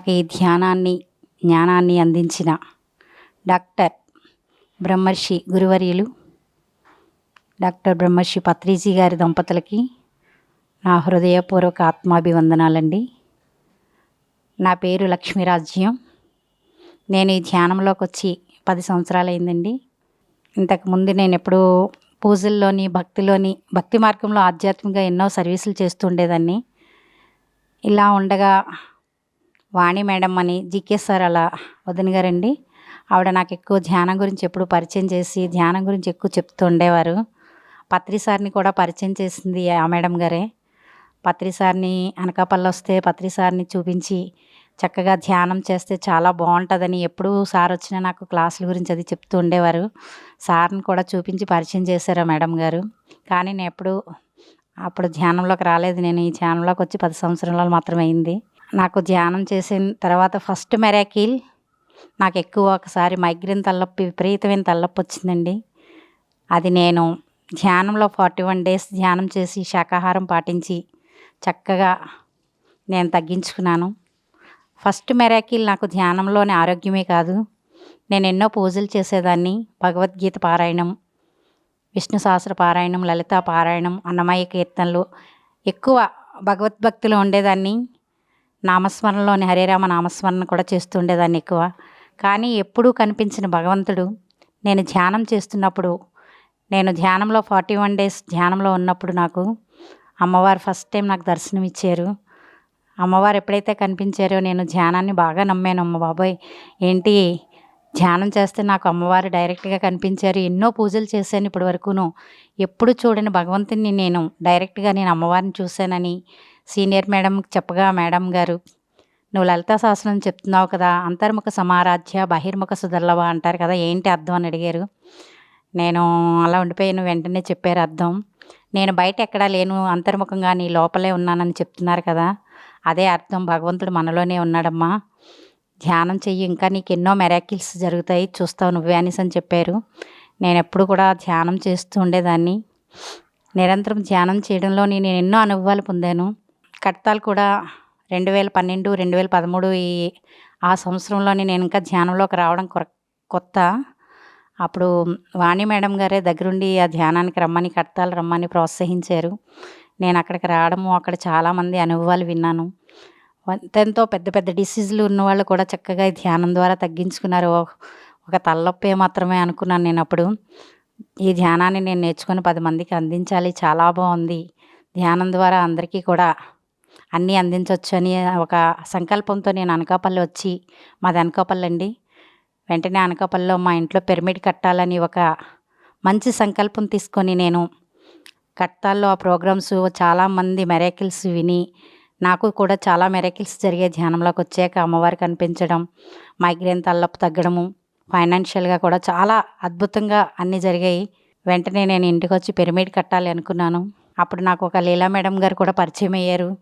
నాకు ఈ ధ్యానాన్ని జ్ఞానాన్ని అందించిన డాక్టర్ బ్రహ్మర్షి గురువర్యులు డాక్టర్ బ్రహ్మర్షి పత్రిజీ గారి దంపతులకి నా హృదయపూర్వక ఆత్మాభివందనాలండి. నా పేరు లక్ష్మీరాజ్యం నేను ఈ ధ్యానంలోకి వచ్చి పది సంవత్సరాలు అయిందండి ఇంతకుముందు నేను ఎప్పుడూ పూజల్లోని భక్తిలోని భక్తి మార్గంలో ఆధ్యాత్మికంగా ఎన్నో సర్వీసులు చేస్తుండేదాన్ని ఇలా ఉండగా వాణి మేడం అని జీకే సార్ అలా వదిన గారండి. ఆవిడ నాకు ఎక్కువ ధ్యానం గురించి ఎప్పుడు పరిచయం చేసి ధ్యానం గురించి ఎక్కువ చెప్తూ ఉండేవారు. పత్రి సార్ని కూడా పరిచయం చేసింది ఆ మేడం గారే. పత్రి సార్ని అనకాపల్లి వస్తే పత్రి సార్ని చూపించి చక్కగా ధ్యానం చేస్తే చాలా బాగుంటుందని ఎప్పుడు సార్ వచ్చినా నాకు క్లాసుల గురించి అది చెప్తూ ఉండేవారు. సార్ని కూడా చూపించి పరిచయం చేశారు మేడం గారు. కానీ నేను ఎప్పుడు అప్పుడు ధ్యానంలోకి రాలేదు. నేను ఈ ధ్యానంలోకి వచ్చి పది సంవత్సరాలు మాత్రమే అయింది. నాకు ధ్యానం చేసిన తర్వాత ఫస్ట్ మెరాకిల్ నాకు ఎక్కువ ఒకసారి మైగ్రేన్ తలనొప్పి విపరీతమైన తలనొప్పి వచ్చిందండి. అది నేను ధ్యానంలో ఫార్టీ వన్ డేస్ ధ్యానం చేసి శాకాహారం పాటించి చక్కగా నేను తగ్గించుకున్నాను. ఫస్ట్ మెరాకిల్ నాకు ధ్యానంలోని ఆరోగ్యమే కాదు. నేను ఎన్నో పూజలు చేసేదాన్ని. భగవద్గీత పారాయణం విష్ణు సహస్ర పారాయణం లలిత పారాయణం అన్నమయ్య కీర్తనలు ఎక్కువ భగవద్భక్తిలో ఉండేదాన్ని. నామస్మరణలోని హరేరామ నామస్మరణ కూడా చేస్తూ ఉండేదాన్ని ఎక్కువ. కానీ ఎప్పుడూ కనిపించిన భగవంతుడు. నేను ధ్యానం చేస్తున్నప్పుడు నేను ధ్యానంలో ఫార్టీ వన్ డేస్ ధ్యానంలో ఉన్నప్పుడు నాకు అమ్మవారు ఫస్ట్ టైం నాకు దర్శనం ఇచ్చారు. అమ్మవారు ఎప్పుడైతే కనిపించారో నేను ధ్యానాన్ని బాగా నమ్మాను. అమ్మ బాబాయ్ ఏంటి ధ్యానం చేస్తే నాకు అమ్మవారు డైరెక్ట్గా కనిపించారు. ఎన్నో పూజలు చేశాను ఇప్పటి వరకును. ఎప్పుడు చూడని భగవంతుని నేను డైరెక్ట్గా నేను అమ్మవారిని చూశానని సీనియర్ మేడం చెప్పగా మేడం గారు నువ్వు లలితా శాస్త్రం చెప్తున్నావు కదా అంతర్ముఖ సమారాధ్య బహిర్ముఖ సుధర్లవ అంటారు కదా ఏంటి అర్థం అని అడిగారు. నేను అలా ఉండిపోయాను వెంటనే చెప్పారు అర్థం. నేను బయట ఎక్కడా లేను అంతర్ముఖంగా నీ లోపలే ఉన్నానని చెప్తున్నారు కదా అదే అర్థం. భగవంతుడు మనలోనే ఉన్నాడమ్మా. ధ్యానం చెయ్యి. ఇంకా నీకు ఎన్నో మెరాకిల్స్ జరుగుతాయి. చూస్తావు నువ్వే అనేసి అని చెప్పారు. నేను ఎప్పుడు కూడా ధ్యానం చేస్తూ ఉండేదాన్ని. నిరంతరం ధ్యానం చేయడంలో నేను ఎన్నో అనుభవాలు పొందాను. కట్టాలు కూడా రెండు వేల పన్నెండు రెండు వేల పదమూడు ఈ ఆ సంవత్సరంలోనే నేను ఇంకా ధ్యానంలోకి రావడం కొత్త. అప్పుడు వాణి మేడం గారే దగ్గరుండి ఆ ధ్యానానికి రమ్మని కట్టాలు రమ్మని ప్రోత్సహించారు. నేను అక్కడికి రావడము అక్కడ చాలామంది అనుభవాలు విన్నాను. ఎంతో పెద్ద పెద్ద డిసీజులు ఉన్న వాళ్ళు కూడా చక్కగా ధ్యానం ద్వారా తగ్గించుకున్నారు. ఒక తలనొప్పి మాత్రమే అనుకున్నాను నేను అప్పుడు. ఈ ధ్యానాన్ని నేను నేర్చుకొని పది మందికి అందించాలి. చాలా బాగుంది. ధ్యానం ద్వారా అందరికీ కూడా అన్నీ అందించవచ్చు అని ఒక సంకల్పంతో నేను అనకాపల్లి వచ్చి మాది అనకాపల్లి అండి. వెంటనే అనకాపల్లిలో మా ఇంట్లో పిరమిడ్ కట్టాలని ఒక మంచి సంకల్పం తీసుకొని నేను కట్టాల్లో ఆ ప్రోగ్రామ్స్ చాలామంది మెరాకిల్స్ విని నాకు కూడా చాలా మెరకిల్స్ జరిగే ధ్యానంలోకి వచ్చాక అమ్మవారు కనిపించడం మైగ్రేన్ తలనొప్పి తగ్గడము ఫైనాన్షియల్గా కూడా చాలా అద్భుతంగా అన్నీ జరిగాయి. వెంటనే నేను ఇంటికి వచ్చి పిరమిడ్ కట్టాలి అనుకున్నాను. అప్పుడు నాకు ఒక లీలా మేడం గారు కూడా పరిచయం అయ్యారు.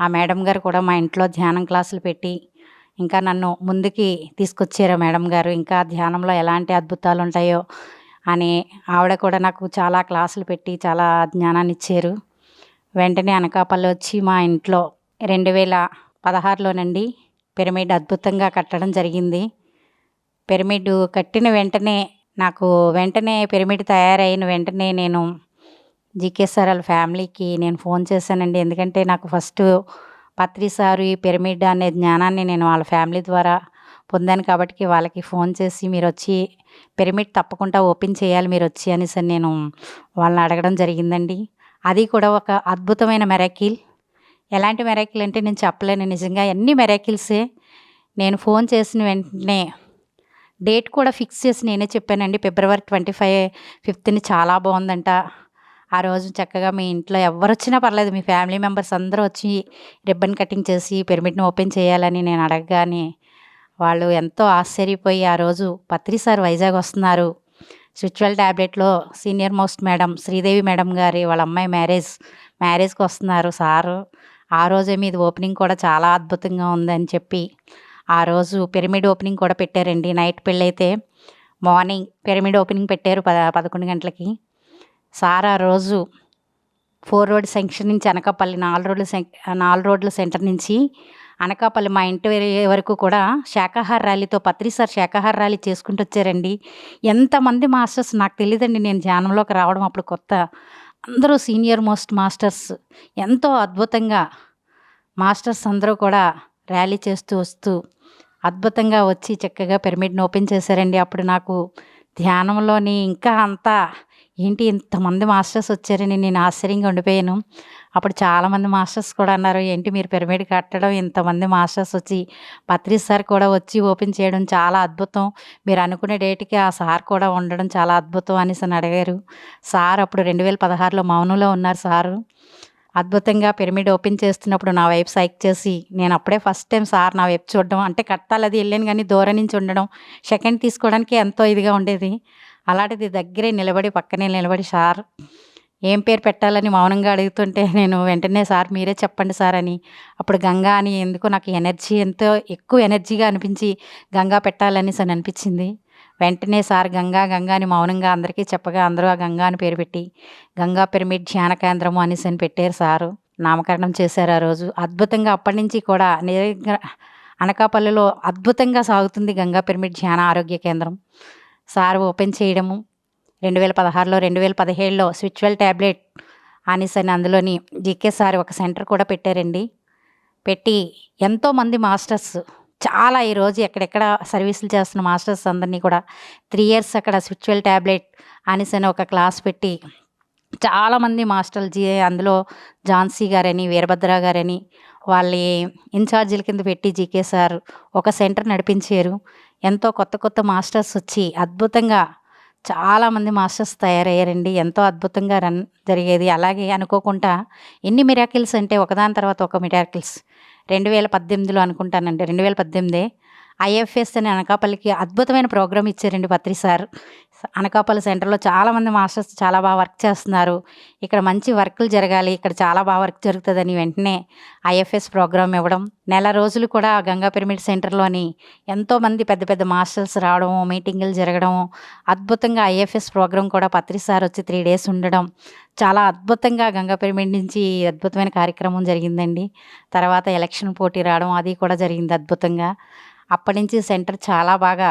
ఆ మేడం గారు కూడా మా ఇంట్లో ధ్యానం క్లాసులు పెట్టి ఇంకా నన్ను ముందుకి తీసుకొచ్చారు మేడం గారు. ఇంకా ధ్యానంలో ఎలాంటి అద్భుతాలు ఉంటాయో అని ఆవిడ కూడా నాకు చాలా క్లాసులు పెట్టి చాలా జ్ఞానాన్ని ఇచ్చారు. వెంటనే అనకాపల్లి వచ్చి మా ఇంట్లో రెండు వేల పదహారులోనండి పిరమిడ్ అద్భుతంగా కట్టడం జరిగింది. పిరమిడ్ కట్టిన వెంటనే నాకు వెంటనే పిరమిడ్ తయారైన వెంటనే నేను జీకే సార్ వాళ్ళ ఫ్యామిలీకి నేను ఫోన్ చేశానండి. ఎందుకంటే నాకు ఫస్ట్ పత్రి సారు ఈ పిరమిడ్ అనే జ్ఞానాన్ని నేను వాళ్ళ ఫ్యామిలీ ద్వారా పొందాను కాబట్టి వాళ్ళకి ఫోన్ చేసి మీరు వచ్చి పిరమిడ్ తప్పకుండా ఓపెన్ చేయాలి మీరు వచ్చి అనేసి నేను వాళ్ళని అడగడం జరిగిందండి. అది కూడా ఒక అద్భుతమైన మెరాకిల్. ఎలాంటి మెరాకిల్ అంటే నేను చెప్పలేను. నిజంగా అన్ని మెరాకిల్సే నేను ఫోన్ చేసిన వెంటనే డేట్ కూడా ఫిక్స్ చేసి నేనే చెప్పానండి. ఫిబ్రవరి ట్వంటీ ఫైవ్ ఫిఫ్త్ని చాలా బాగుందంట. ఆ రోజు చక్కగా మీ ఇంట్లో ఎవరు వచ్చినా పర్లేదు మీ ఫ్యామిలీ మెంబర్స్ అందరూ వచ్చి రిబ్బన్ కటింగ్ చేసి పిరమిడ్ని ఓపెన్ చేయాలని నేను అడగగానే వాళ్ళు ఎంతో ఆశ్చర్యపోయి ఆ రోజు పత్రి సార్ వైజాగ్ వస్తున్నారు. Spiritual ట్యాబ్లెట్లో senior most madam Sridevi madam గారి వాళ్ళ అమ్మాయి మ్యారేజ్ మ్యారేజ్కి వస్తున్నారు సారు. ఆ రోజే మీది ఓపెనింగ్ కూడా చాలా అద్భుతంగా ఉందని చెప్పి ఆ రోజు పిరమిడ్ ఓపెనింగ్ కూడా పెట్టారండి. నైట్ పెళ్ళైతే మార్నింగ్ పిరమిడ్ ఓపెనింగ్ పెట్టారు పద పదకొండు గంటలకి. సార్ ఆ రోజు ఫోర్ రోడ్ సెంక్షన్ నుంచి అనకాపల్లి నాలుగు రోడ్ల సెం నాలుగు రోడ్ల సెంటర్ నుంచి అనకాపల్లి మా ఇంటి వరకు కూడా శాకాహార ర్యాలీతో పత్రి సార్ శాకాహార ర్యాలీ చేసుకుంటూ వచ్చారండి ఎంతమంది మాస్టర్స్ నాకు తెలియదండి నేను ధ్యానంలోకి రావడం అప్పుడు కొత్త అందరూ సీనియర్ మోస్ట్ మాస్టర్స్. ఎంతో అద్భుతంగా మాస్టర్స్ అందరూ కూడా ర్యాలీ చేస్తూ వస్తూ అద్భుతంగా వచ్చి చక్కగా పిరమిడ్ని ఓపెన్ చేశారండి. అప్పుడు నాకు ధ్యానంలోని ఇంకా అంతా ఏంటి ఇంతమంది మాస్టర్స్ వచ్చారని నేను ఆశ్చర్యంగా ఉండిపోయాను. అప్పుడు చాలామంది మాస్టర్స్ కూడా అన్నారు ఏంటి మీరు పిరమిడ్ కట్టడం? ఇంతమంది మాస్టర్స్ వచ్చి పత్రి సార్ కూడా వచ్చి ఓపెన్ చేయడం చాలా అద్భుతం. మీరు అనుకునే డేట్కి ఆ సార్ కూడా ఉండడం చాలా అద్భుతం అనేసి అని అడిగారు. సార్ అప్పుడు రెండు వేల పదహారులో మౌనంలో ఉన్నారు సారు. అద్భుతంగా పిరమిడ్ ఓపెన్ చేస్తున్నప్పుడు నా వైపు సైక్ చేసి నేను అప్పుడే ఫస్ట్ టైం సార్ నా వైపు చూడడం. అంటే కట్టాలి అది వెళ్ళాను కానీ దూరం నుంచి ఉండడం. సెకండ్ తీసుకోవడానికి ఎంతో ఇదిగా ఉండేది. అలాంటిది దగ్గరే నిలబడి పక్కనే నిలబడి సార్ ఏం పేరు పెట్టాలని మౌనంగా అడుగుతుంటే నేను వెంటనే సార్ మీరే చెప్పండి సార్ అని. అప్పుడు గంగా అని ఎందుకు నాకు ఎనర్జీ ఎంతో ఎక్కువ ఎనర్జీగా అనిపించి గంగా పెట్టాలని సార్ అనిపించింది. వెంటనే సార్ గంగా గంగా అని మౌనంగా అందరికీ చెప్పగా అందరూ ఆ గంగా అని పేరు పెట్టి గంగా పిరమిడ్ ధ్యాన కేంద్రము అనేసి అని పెట్టారు సారు. నామకరణం చేశారు ఆ రోజు. అద్భుతంగా అప్పటి నుంచి కూడా నిరంగా అనకాపల్లిలో అద్భుతంగా సాగుతుంది గంగా పిరమిడ్ ధ్యాన ఆరోగ్య కేంద్రం. సార్ ఓపెన్ చేయడము రెండు వేల పదహారులో రెండు వేల పదిహేడులో స్విచువల్ ట్యాబ్లెట్ అనేసి అని అందులోని జీకే సార్ ఒక సెంటర్ కూడా పెట్టారండి. పెట్టి ఎంతోమంది మాస్టర్స్ చాలా ఈరోజు ఎక్కడెక్కడ సర్వీసులు చేస్తున్న మాస్టర్స్ అందరినీ కూడా త్రీ ఇయర్స్ అక్కడ స్విచువల్ ట్యాబ్లెట్ అనేసి అని ఒక క్లాస్ పెట్టి చాలామంది మాస్టర్లు జీ అందులో ఝాన్సీ గారని వీరభద్ర గారని వాళ్ళ ఇన్ఛార్జీల కింద పెట్టి జీకే సార్ ఒక సెంటర్ నడిపించారు. ఎంతో కొత్త కొత్త మాస్టర్స్ వచ్చి అద్భుతంగా చాలామంది మాస్టర్స్ తయారయ్యారండి. ఎంతో అద్భుతంగా రన్ జరిగేది. అలాగే అనుకోకుండా ఎన్ని మిరాకిల్స్ అంటే ఒకదాని తర్వాత ఒక మిరాకిల్స్. రెండు వేల పద్దెనిమిదిలో అనుకుంటానండి. రెండు వేల పద్దెనిమిదే ఐఎఫ్ఎస్ అని అనకాపల్లికి అద్భుతమైన ప్రోగ్రామ్ ఇచ్చారండి పత్రి సార్. అనకాపల్లి సెంటర్లో చాలామంది మాస్టర్స్ చాలా బాగా వర్క్ చేస్తున్నారు. ఇక్కడ మంచి వర్కులు జరగాలి. ఇక్కడ చాలా బాగా వర్క్ జరుగుతుందని వెంటనే ఐఎఫ్ఎస్ ప్రోగ్రామ్ ఇవ్వడం నెల రోజులు కూడా గంగా పిరమిడ్ సెంటర్లోని ఎంతోమంది పెద్ద పెద్ద మాస్టర్స్ రావడం మీటింగులు జరగడం అద్భుతంగా ఐఎఫ్ఎస్ ప్రోగ్రామ్ కూడా పత్రి సార్ వచ్చి త్రీ డేస్ ఉండడం చాలా అద్భుతంగా గంగా పిరమిడ్ నుంచి అద్భుతమైన కార్యక్రమం జరిగిందండి. తర్వాత ఎలక్షన్ పోటీ రావడం అది కూడా జరిగింది అద్భుతంగా. అప్పటి నుంచి సెంటర్ చాలా బాగా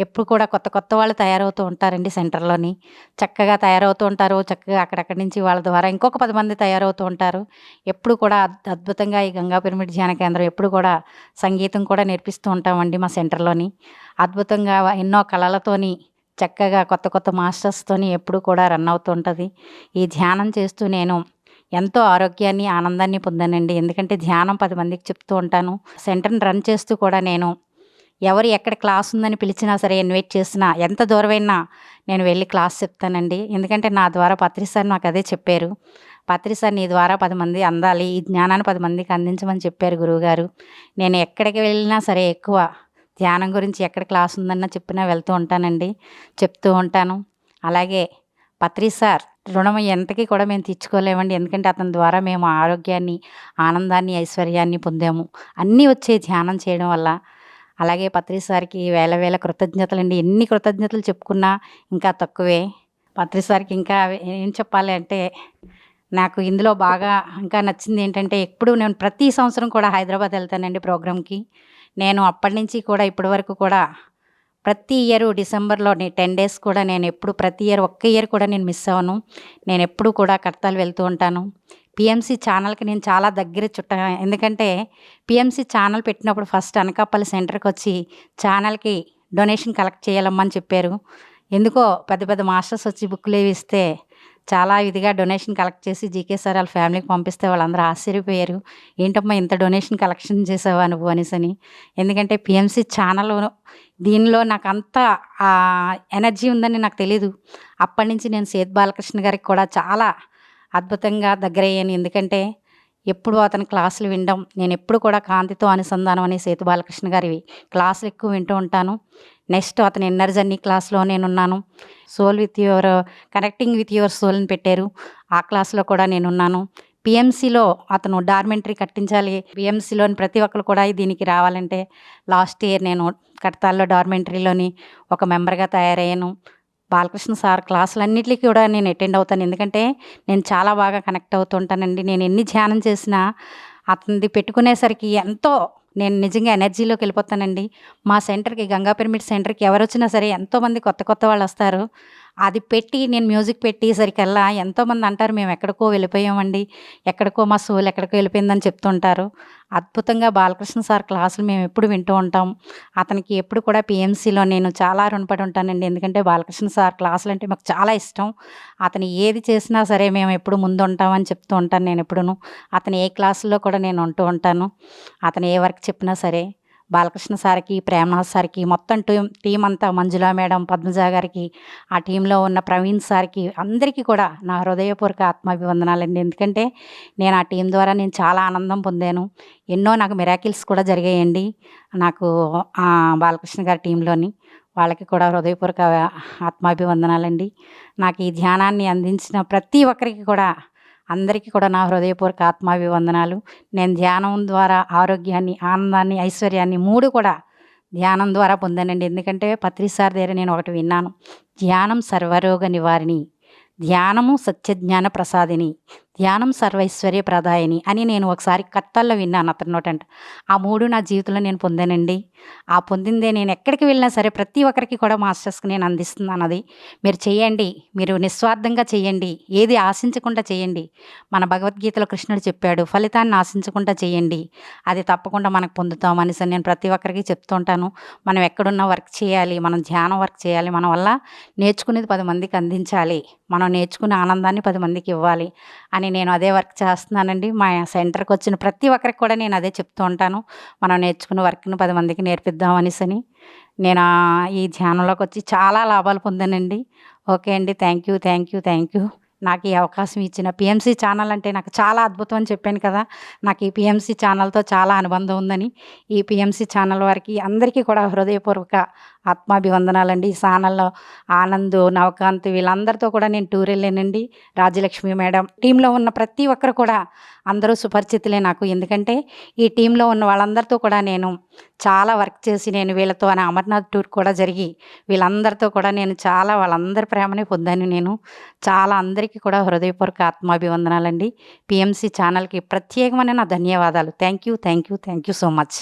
ఎప్పుడు కూడా కొత్త కొత్త వాళ్ళు తయారవుతూ ఉంటారండి సెంటర్లోని. చక్కగా తయారవుతూ ఉంటారు. చక్కగా అక్కడక్కడి నుంచి వాళ్ళ ద్వారా ఇంకొక పది మంది తయారవుతూ ఉంటారు. ఎప్పుడు కూడా అద్- అద్భుతంగా ఈ గంగా పిరమిడ్ ధ్యాన కేంద్రం ఎప్పుడు కూడా సంగీతం కూడా నేర్పిస్తూ ఉంటామండి మా సెంటర్లోని. అద్భుతంగా ఎన్నో కళలతోని చక్కగా కొత్త కొత్త మాస్టర్స్తోని ఎప్పుడు కూడా రన్ అవుతూ ఉంటుంది. ఈ ధ్యానం చేస్తూ నేను ఎంతో ఆరోగ్యాన్ని ఆనందాన్ని పొందానండి. ఎందుకంటే ధ్యానం పది మందికి చెప్తూ ఉంటాను. సెంటర్ని రన్ చేస్తూ కూడా నేను ఎవరు ఎక్కడ క్లాస్ ఉందని పిలిచినా సరే ఇన్వైట్ చేసినా ఎంత దూరమైనా నేను వెళ్ళి క్లాస్ చెప్తానండి. ఎందుకంటే నా ద్వారా పత్రి సార్ నాకు అదే చెప్పారు. పత్రి సార్ నీ ద్వారా పది మంది అందాలి ఈ జ్ఞానాన్ని పది మందికి అందించమని చెప్పారు గురువుగారు నేను ఎక్కడికి వెళ్ళినా సరే ఎక్కువ ధ్యానం గురించి ఎక్కడ క్లాస్ ఉందన్నా చెప్పినా వెళ్తూ ఉంటానండి చెప్తూ ఉంటాను. అలాగే పత్రి సార్ రుణం ఎంతకీ కూడా మేము తీర్చుకోలేమండి. ఎందుకంటే అతని ద్వారా మేము ఆరోగ్యాన్ని ఆనందాన్ని ఐశ్వర్యాన్ని పొందాము. అన్నీ వచ్చే ధ్యానం చేయడం వల్ల అలాగే పత్రి సార్కి వేల వేల కృతజ్ఞతలు అండి ఎన్ని కృతజ్ఞతలు చెప్పుకున్నా ఇంకా తక్కువే. పత్రి సార్కి ఇంకా ఏం చెప్పాలి అంటే నాకు ఇందులో బాగా ఇంకా నచ్చింది ఏంటంటే ఎప్పుడు నేను ప్రతి సంవత్సరం కూడా హైదరాబాద్ వెళ్తానండి ప్రోగ్రామ్కి. నేను అప్పటి నుంచి కూడా ఇప్పటి వరకు కూడా ప్రతి ఇయర్ డిసెంబర్లో టెన్ డేస్ కూడా నేను ఎప్పుడు ప్రతి ఇయర్ ఒక్క ఇయర్ కూడా నేను మిస్ అవ్వను. నేను ఎప్పుడు కూడా కడతాలు వెళ్తూ ఉంటాను. పిఎంసి ఛానల్కి నేను చాలా దగ్గర చుట్ట. ఎందుకంటే పిఎంసి ఛానల్ పెట్టినప్పుడు ఫస్ట్ అనకాపల్లి సెంటర్కి వచ్చి ఛానల్కి డొనేషన్ కలెక్ట్ చేయాలమ్మని చెప్పారు. ఎందుకో పెద్ద పెద్ద మాస్టర్స్ వచ్చి బుక్లు ఏవి ఇస్తే చాలా ఇదిగా డొనేషన్ కలెక్ట్ చేసి జీకే సార్ వాళ్ళ ఫ్యామిలీకి పంపిస్తే వాళ్ళందరూ ఆశ్చర్యపోయారు. ఏంటమ్మా ఇంత డొనేషన్ కలెక్షన్ చేసావా నువ్వు అనేసి అని ఎందుకంటే పిఎంసి ఛానల్ దీనిలో నాకు అంత ఎనర్జీ ఉందని నాకు తెలీదు. అప్పటి నుంచి నేను సేత్ బాలకృష్ణ గారికి కూడా చాలా అద్భుతంగా దగ్గరయ్యాను. ఎందుకంటే ఎప్పుడు అతని క్లాసులు వినడం నేను ఎప్పుడు కూడా కాంతితో అనుసంధానం అనే సేతు బాలకృష్ణ గారివి క్లాసులు ఎక్కువ వింటూ ఉంటాను. నెక్స్ట్ అతని ఇన్నర్ జర్నీ క్లాస్లో నేనున్నాను. Soul with your connecting with your సోల్ని పెట్టారు. ఆ క్లాస్లో కూడా నేనున్నాను. పిఎంసీలో అతను డార్మెంటరీ కట్టించాలి. పిఎంసీలోని ప్రతి ఒక్కరు కూడా దీనికి రావాలంటే లాస్ట్ ఇయర్ నేను కడతాల్లో డార్మెంటరీలోని ఒక మెంబర్గా తయారయ్యాను. బాలకృష్ణ సార్ క్లాసులన్నిటికీ కూడా నేను అటెండ్ అవుతాను. ఎందుకంటే నేను చాలా బాగా కనెక్ట్ అవుతుంటానండి. నేను ఎన్ని ధ్యానం చేసినా అతనిది పెట్టుకునేసరికి ఎంతో నేను నిజంగా ఎనర్జీలోకి వెళ్ళిపోతానండి. మా సెంటర్కి గంగా పిరమిడ్ సెంటర్కి ఎవరు వచ్చినా సరే ఎంతోమంది కొత్త కొత్త వాళ్ళు వస్తారు అది పెట్టి నేను మ్యూజిక్ పెట్టేసరికల్లా ఎంతోమంది అంటారు మేము ఎక్కడికో వెళ్ళిపోయామండి. ఎక్కడికో మా సోల్ ఎక్కడికో వెళ్ళిపోయిందని చెప్తుంటారు. అద్భుతంగా బాలకృష్ణ సార్ క్లాసులు మేము ఎప్పుడు వింటూ ఉంటాం. అతనికి ఎప్పుడు కూడా పిఎంసీలో నేను చాలా రుణపడి ఉంటానండి. ఎందుకంటే బాలకృష్ణ సార్ క్లాసులు అంటే మాకు చాలా ఇష్టం. అతను ఏది చేసినా సరే మేము ఎప్పుడు ముందు ఉంటామని చెప్తూ ఉంటాను నేను ఎప్పుడును. అతను ఏ క్లాసుల్లో కూడా నేను ఉంటూ ఉంటాను. అతను ఏ వర్క్ చెప్పినా సరే బాలకృష్ణ సార్కి ప్రేమనాథ్ సార్కి మొత్తం టీం టీం అంతా మంజులా మేడం పద్మజ గారికి ఆ టీంలో ఉన్న ప్రవీణ్ సార్కి అందరికీ కూడా నా హృదయపూర్వక ఆత్మాభివందనాలండి. ఎందుకంటే నేను ఆ టీం ద్వారా నేను చాలా ఆనందం పొందాను. ఎన్నో నాకు మిరాకిల్స్ కూడా జరిగాయండి. నాకు ఆ బాలకృష్ణ గారి టీంలోని వాళ్ళకి కూడా హృదయపూర్వక ఆత్మాభివందనాలండి. నాకు ఈ ధ్యానాన్ని అందించిన ప్రతి ఒక్కరికి కూడా అందరికీ కూడా నా హృదయపూర్వక ఆత్మాభివందనాలు. నేను ధ్యానం ద్వారా ఆరోగ్యాన్ని ఆనందాన్ని ఐశ్వర్యాన్ని మూడు కూడా ధ్యానం ద్వారా పొందానండి. ఎందుకంటే పత్రిసార్ దగ్గర నేను ఒకటి విన్నాను. ధ్యానం సర్వరోగ నివారిణి. ధ్యానము సత్యజ్ఞాన ప్రసాదిని. ధ్యానం సర్వైశ్వర్య ప్రదాయని అని నేను ఒకసారి కత్తల్లో విన్నాను అతని నోటంట. ఆ మూడు నా జీవితంలో నేను పొందానండి. ఆ పొందిందే నేను ఎక్కడికి వెళ్ళినా సరే ప్రతి ఒక్కరికి కూడా మాస్టర్స్కి నేను అందిస్తున్నాను అది. మీరు చేయండి మీరు నిస్వార్థంగా చేయండి ఏది ఆశించకుండా చేయండి. మన భగవద్గీతలో కృష్ణుడు చెప్పాడు ఫలితాన్ని ఆశించకుండా చేయండి. అది తప్పకుండా మనకు పొందుతాం అనేసి నేను ప్రతి ఒక్కరికి చెప్తుంటాను మనం ఎక్కడున్నా వర్క్ చేయాలి మనం ధ్యానం వర్క్ చేయాలి మన వల్ల నేర్చుకునేది పది మందికి అందించాలి మనం నేర్చుకునే ఆనందాన్ని పది మందికి ఇవ్వాలి అని నేను అదే వర్క్ చేస్తున్నానండి. మా సెంటర్కి వచ్చిన ప్రతి ఒక్కరికి కూడా నేను అదే చెప్తూ ఉంటాను. మనం నేర్చుకున్న వర్క్ని పది మందికి నేర్పిద్దాం అనేసి నేను ఈ ధ్యానంలోకి వచ్చి చాలా లాభాలు పొందానండి. ఓకే అండి. Thank you thank you thank you. నాకు ఈ అవకాశం ఇచ్చిన పిఎంసీ ఛానల్ అంటే నాకు చాలా అద్భుతం అని చెప్పాను కదా. నాకు ఈ పిఎంసీ ఛానల్తో చాలా అనుబంధం ఉందని. ఈ పిఎంసీ ఛానల్ వారికి అందరికీ కూడా హృదయపూర్వక ఆత్మాభివందనాలండి. ఈ ఛానల్లో ఆనంద్ నవకాంత్ వీళ్ళందరితో కూడా నేను టూర్ వెళ్ళానండి. రాజలక్ష్మి మేడం టీంలో ఉన్న ప్రతి ఒక్కరు కూడా అందరూ సుపరిచితులే నాకు. ఎందుకంటే ఈ టీంలో ఉన్న వాళ్ళందరితో కూడా నేను చాలా వర్క్ చేసి నేను వీళ్ళతో అని అమర్నాథ్ టూర్ కూడా జరిగి వీళ్ళందరితో కూడా నేను చాలా వాళ్ళందరి ప్రేమని పొందాను నేను. చాలా అందరికీ కూడా హృదయపూర్వక ఆత్మాభివందనాలండి. పిఎంసి ఛానల్కి ప్రత్యేకమైన నా ధన్యవాదాలు. Thank you thank you thank you so much